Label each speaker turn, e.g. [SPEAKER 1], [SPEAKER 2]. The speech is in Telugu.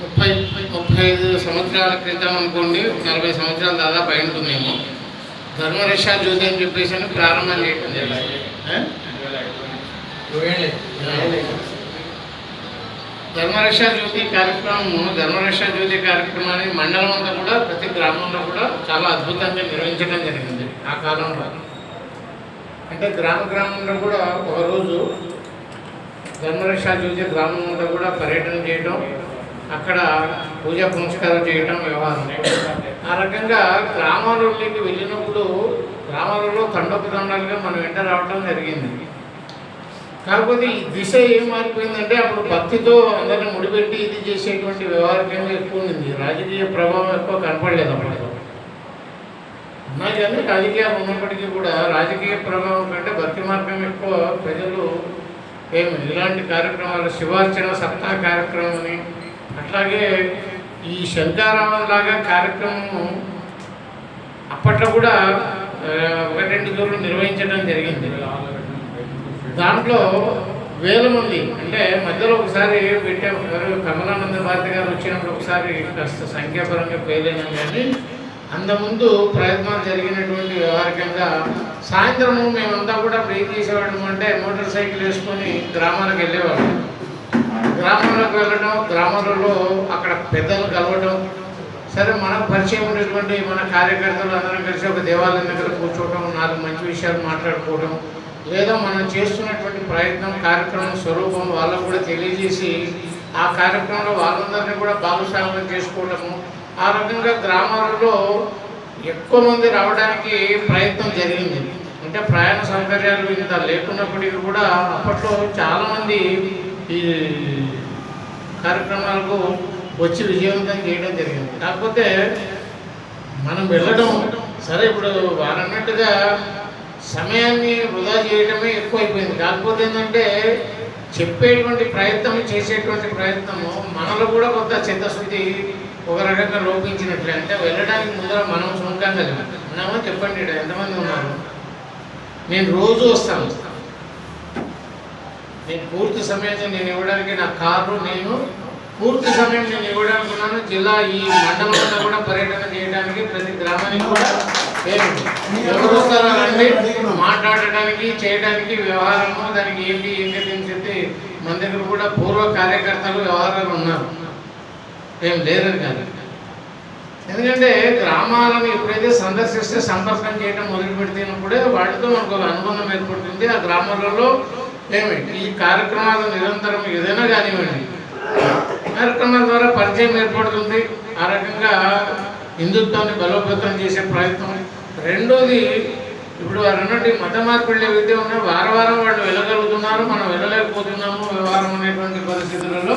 [SPEAKER 1] ముప్పై ముప్పై ఐదు సంవత్సరాల క్రితం అనుకోండి నలభై సంవత్సరాలు దాదాపు అయి ఉంటుందేమో ధర్మరక్ష జ్యోతి అని చెప్పేసి అని ప్రారంభం చేయడం జరిగింది? ధర్మరక్ష జ్యోతి కార్యక్రమము ధర్మరక్ష జ్యోతి కార్యక్రమాన్ని మండలం అంతా కూడా ప్రతి గ్రామంలో కూడా చాలా అద్భుతంగా నిర్వహించడం జరిగింది ఆ కాలంలో. అంటే గ్రామ గ్రామంలో కూడా ఒకరోజు ధర్మరక్ష జ్యోతి గ్రామం అంతా కూడా పర్యటన చేయడం అక్కడ పూజ పునస్కారం చేయటం వ్యవహారం. ఆ రకంగా గ్రామాలలోకి వెళ్ళినప్పుడు గ్రామాలలో తండోపతండాలుగా మనం వెంట రావటం జరిగింది. కాకపోతే ఈ దిశ ఏం మారిపోయిందంటే అప్పుడు భక్తితో అందరిని ముడిపెట్టి ఇది చేసేటువంటి వ్యవహారికంగా ఎక్కువ ఉంది రాజకీయ ప్రభావం ఎక్కువ కనపడలేదు అప్పటిలో. ఉన్నా కానీ రాజకీయాలు ఉన్నప్పటికీ కూడా రాజకీయ ప్రభావం కంటే భక్తి మార్గం ఎక్కువ ప్రజలు ఏమి ఇలాంటి కార్యక్రమాలు శివార్చన సప్తాహ కార్యక్రమం అని అట్లాగే ఈ శంకారావం లాగా కార్యక్రమం అప్పట్లో కూడా ఒకటి రెండు దూరం నిర్వహించడం జరిగింది. దాంట్లో వేల మంది అంటే మధ్యలో ఒకసారి పెట్టాము కమలానంద భారతి గారు వచ్చినప్పుడు ఒకసారి కాస్త సంఖ్యాపరంగా పేదైనాం కానీ అంతకుముందు ప్రయత్నాలు జరిగినటువంటి వ్యవహారికంగా సాయంత్రము మేమంతా కూడా బ్రేక్ చేసేవాళ్ళం అంటే మోటార్ సైకిల్ వేసుకొని గ్రామాలకు వెళ్ళేవాళ్ళం. గ్రామంలోకి వెళ్ళడం గ్రామాలలో అక్కడ పెద్దలు కలవడం. సరే మనకు పరిచయం ఉన్నటువంటి మన కార్యకర్తలు అందరం కలిసి ఒక దేవాలయం దగ్గర కూర్చోవడం నాలుగు మంచి విషయాలు మాట్లాడుకోవడం లేదా మనం చేస్తున్నటువంటి ప్రయత్నం కార్యక్రమం స్వరూపం వాళ్ళకు కూడా తెలియజేసి ఆ కార్యక్రమంలో వాళ్ళందరినీ కూడా భాగస్వామ్యం చేసుకోవడము ఆ రకంగా గ్రామాలలో ఎక్కువ మంది రావడానికి ప్రయత్నం జరిగింది. అంటే ప్రయాణ సౌకర్యాలు ఇంత లేకున్నప్పటికీ కూడా అప్పట్లో చాలామంది ఈ కార్యక్రమాలకు వచ్చి విజయవంతం చేయడం జరిగింది. కాకపోతే మనం వెళ్ళడం సరే ఇప్పుడు వారన్నట్టుగా సమయాన్ని వృధా చేయడమే ఎక్కువైపోయింది. కాకపోతే ఏంటంటే చెప్పేటువంటి ప్రయత్నం చేసేటువంటి ప్రయత్నము మనలో కూడా కొంత చిత్తశుద్ధి ఒక రకంగా లోపించినట్లే. అంటే వెళ్ళడానికి ముందర మనం సుముఖంగా ఉన్నామో? చెప్పండి ఎంతమంది ఉన్నారు? నేను రోజు వస్తాను. నేను పూర్తి సమయాన్ని నేను ఇవ్వడానికి నా కారు నేను పూర్తి సమయం నేను ఇవ్వడానికి ఉన్నాను జిల్లా ఈ మండలంలో కూడా పర్యటన చేయడానికి ప్రతి గ్రామానికి కూడా ఎవరు వస్తారో మాట్లాడడానికి చేయడానికి వ్యవహారము దానికి ఏంటి ఏంటి అని చెప్పి మన దగ్గర కూడా పూర్వ కార్యకర్తలు వ్యవహారాలు ఉన్నారు. ఏం లేదని కాదు. ఎందుకంటే గ్రామాలను ఎప్పుడైతే సందర్శిస్తే సంపర్కం చేయడం మొదలు పెడితేనప్పుడే వాటితో మనకు ఒక అనుబంధం ఏర్పడుతుంది. ఆ గ్రామాలలో ఏమి ఈ కార్యక్రమాలు నిరంతరం ఏదైనా కానివ్వండి. కార్యక్రమాల ద్వారా పరిచయం ఏర్పడుతుంది. ఆ రకంగా హిందుత్వాన్ని బలోపేతం చేసే ప్రయత్నం. రెండోది ఇప్పుడు వారు అన్నట్టు మత మార్పిడి విద్య ఉన్నాయో వారం వారం వాళ్ళు వెళ్ళగలుగుతున్నారు. మనం వెళ్ళలేకపోతున్నాము వ్యవహారం అనేటువంటి పరిస్థితులలో